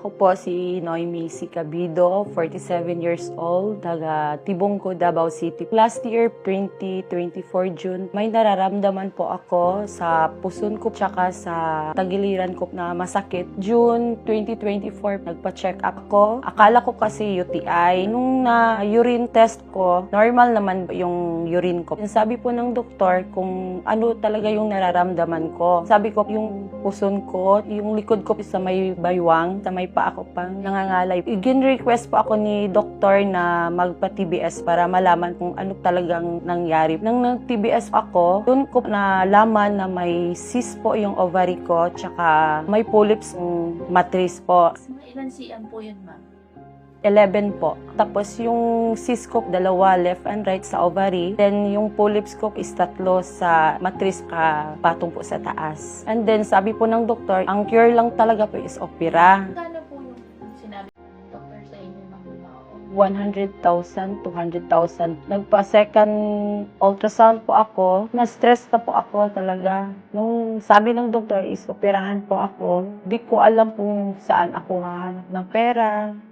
Ako po si Noemi Sicabido, 47 years old, taga Tibongko, Davao City. Last year, 2024 June, may nararamdaman po ako sa puson ko tsaka sa tagiliran ko na masakit. June 2024, nagpa-check up ko. Akala ko kasi UTI. Nung na-urine test ko, normal naman yung urine ko. Sabi po ng doktor kung ano talaga yung nararamdaman ko. Sabi ko, yung puson ko, yung likod ko sa may baywang, sa may paa ko pang nangangalay. Igin-request po ako ni doktor na magpa-TBS para malaman kung ano talagang nangyari. Nang nag-TBS ako, doon ko nalaman na may cyst po yung ovary ko, tsaka may polyps yung matris po. Ilan cm po yun, ma'am? 11 po. Tapos yung cyst ko, dalawa left and right sa ovary. Then yung polyps ko is tatlo sa matris ka patong po sa taas. And then sabi po ng doktor, ang cure lang talaga po is opera. 100,000, 200,000. Nagpa-second ultrasound po ako. Na-stress na po ako talaga. Nung sabi ng doktor is operahan po ako, di ko alam kung saan ako hahanap ng pera.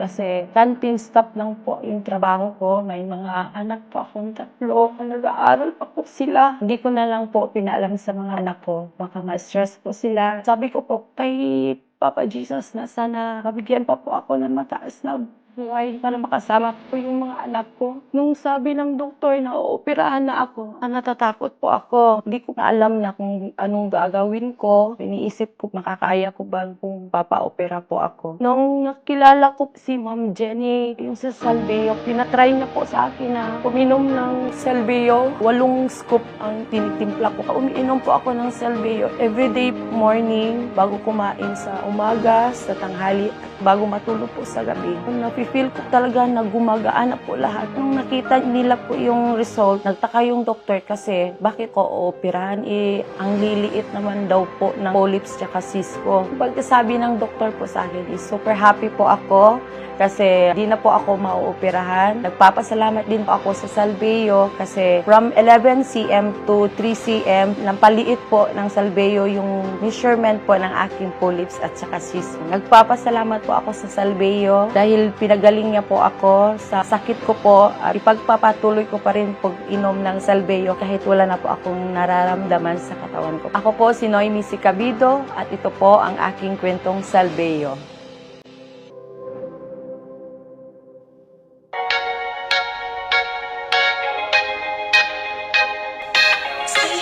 Kasi canteen stop lang po yung trabaho ko. May mga anak po akong tatlo. Nag-aaral pa po sila. Hindi ko na lang po pinaalam sa mga anak ko. Baka ma-stress po sila. Sabi ko po kay Papa Jesus na sana mabigyan pa po ako ng mataas na buhay para makasama po yung mga anak ko. Nung sabi ng doktor na ooperahan na ako, ah, natatakot po ako. Hindi ko na alam na kung anong gagawin ko. Iniisip ko makakaya ko ba kung papa-opera po ako. Nung nakilala ko si Ma'am Jenny, yung sa Salveo, pinatry niya po sa akin na uminom ng Salveo. Walong scoop ang tinitimpla ko. Umiinom po ako ng Salveo everyday morning bago kumain sa umaga, sa tanghali, at bago matulog po sa gabi. Nung nafe-feel ko talaga na gumagaan na po lahat. Nung nakita nila po yung result, nagtaka yung doktor kasi bakit ko ooperahan? Eh, ang liliit naman daw po ng polyps tsaka cyst ko. Pagkasabi ng doktor po sa akin is super happy po ako kasi di na po ako mauoperahan. Nagpapasalamat din po ako sa Salveo kasi from 11 cm to 3 cm, nampaliit po ng Salveo yung measurement po ng aking polyps at saka cyst. Nagpapasalamat po ako sa Salveo dahil pinagaling niya po ako sa sakit ko po at ipagpapatuloy ko pa rin pag inom ng Salveo kahit wala na po akong nararamdaman sa katawan ko. Ako po si Noemi Sicabido at ito po ang aking kwentong Salveo.